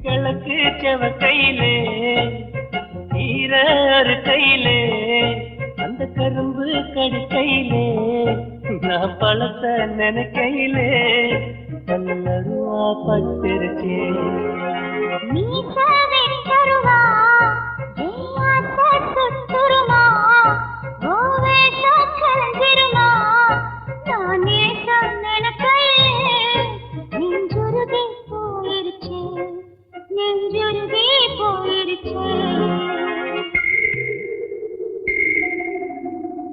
கிழக்கு செவக்கையிலே ஈரறு கையிலே அந்த கரும்பு கடுக்கையிலே நான் பழத்த நினைக்கையிலே நல்லருவா பட்டிருச்சே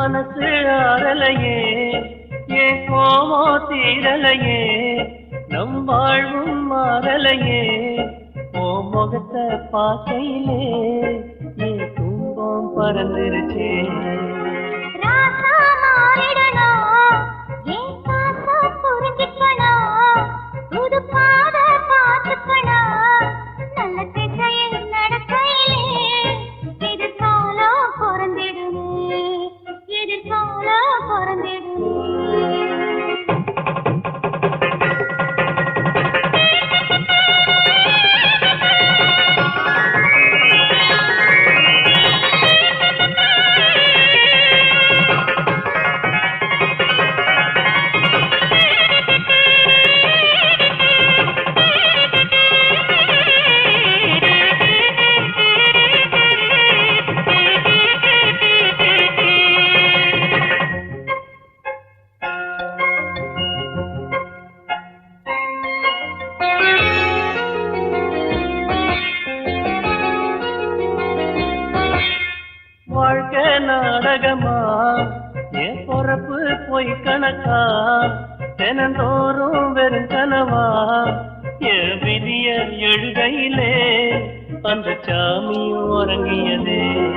மனசு ஆறலையே ஏன் கோமோ தீரலையே நம் வாழ்வும் மாறலையே ஓ முகத்தை பார்க்கையிலே ஏன் துன்பம் பறந்துருச்சே. வாழ்க்கை நாடகமா? என் பொறப்பு பொய் கணக்கா? தினந்தோறும் வெறும் கனவா? என் விதிய எழுகையிலே அந்த சாமி உறங்கியதே.